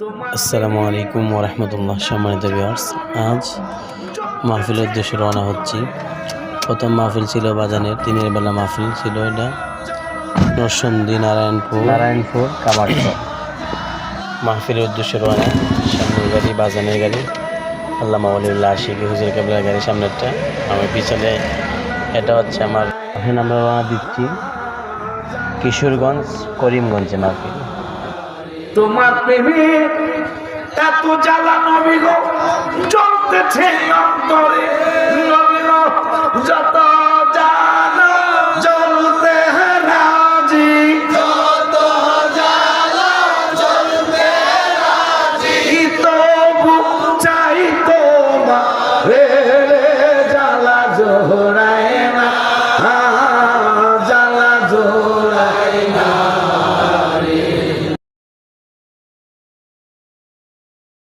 আসসালামু আলাইকুম ওরহমতুল্লাহ সম্মানিত ভিউয়ার্স আজ মাহফিলের উদ্দেশ্যে রওনা হচ্ছি। প্রথম মাহফিল ছিল বাজানের দিনের বেলা মাহফিল ছিল এটা। নরসন্দী নারায়ণপুর। নারায়ণপুর কামারচর মাহফিলের উদ্দেশ্যে রওনা সামনের গাড়ি বাজানের গাড়ি। আল্লাহ মাউলিউল্লাহ আশিকি হুজুর কাবলার গাড়ি সামনেরটা। আমি পিছনে এটা হচ্ছে আমার এখন আমরা রওনা দিচ্ছি কিশোরগঞ্জ করিমগঞ্জে মাহফিল। তোমার প্রেমে এত জ্বালা নবী চলতেছে অন্তরে।